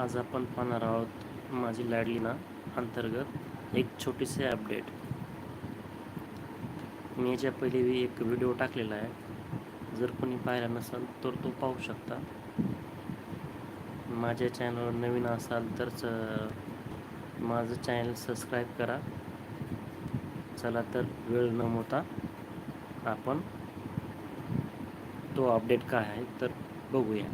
आज आपण पाहणार आहोत माझी लाडलीना अंतर्गत एक छोटीसे अपडेट मी याच्या पहिले बी एक व्हिडिओ टाकलेला आहे. जर कोणी पाहिला नसेल तर तो पाहू शकता. माझ्या चॅनलवर नवीन असाल तर माझं चॅनल सबस्क्राईब करा. चला तर वेळ न होता आपण तो अपडेट काय आहे तर बघूया.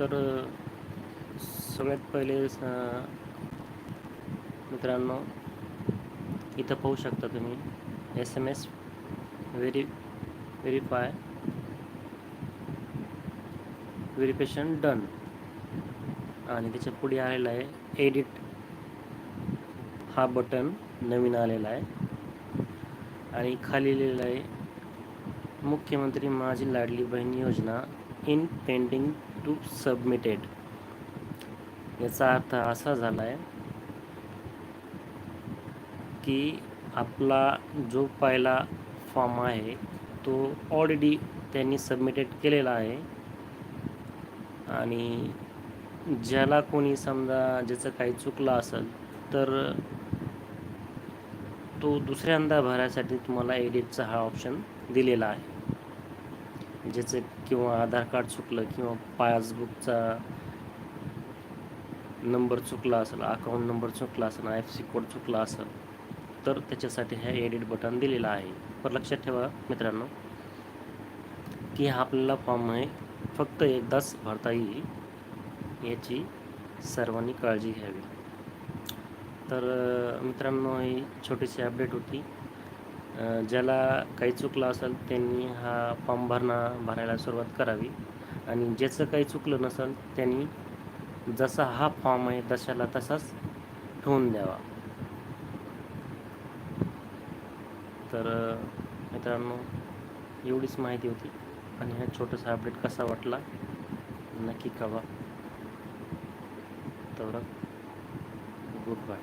तर सगळ्यात पहिले मित्रांनो इथं पाहू शकता तुम्ही S M S very verify verification done आणि त्याच्या पुढे आलेला आहे एडिट हा बटन नवीन आलेला आहे. आणि खाली लिहिलेला आहे मुख्यमंत्री माझी लाडली बहीण योजना. In pending to submitted. याचा अर्थ असा झाला आहे की आपला जो पहिला फॉर्म आहे तो ऑलरेडी त्यांनी सबमिटेड केलेला आहे. आणि ज्याला कोणी समजा ज्याचं काही चुकलं असेल तर तो दुसऱ्यांदा भरायसाठी तुम्हाला एडिटचा हा ऑप्शन दिलेला आहे. ज्याचं किंवा आधार कार्ड चुकलं किंवा पासबुकचा नंबर चुकला असेल अकाउंट नंबर चुकला असेल आय एफ सी कोड चुकला असेल तर त्याच्यासाठी हे एडिट बटन दिलेलं आहे. पण लक्षात ठेवा मित्रांनो की हा आपल्याला फॉर्म आहे फक्त एकदाच भरता येईल याची सर्वांनी काळजी घ्यावी. तर मित्रांनो ही छोटीशी अपडेट होती. ज्याला काही चुकलं असेल त्यांनी हा फॉर्म भरणं भरायला सुरुवात करावी. आणि ज्याचं काही चुकलं नसेल त्यांनी जसा हा फॉर्म आहे तशाला तसाच ठेवून द्यावा. तर मित्रांनो एवढीच माहिती होती. आणि हा छोटासा अपडेट कसा वाटला नक्की कवा तर गुड बाय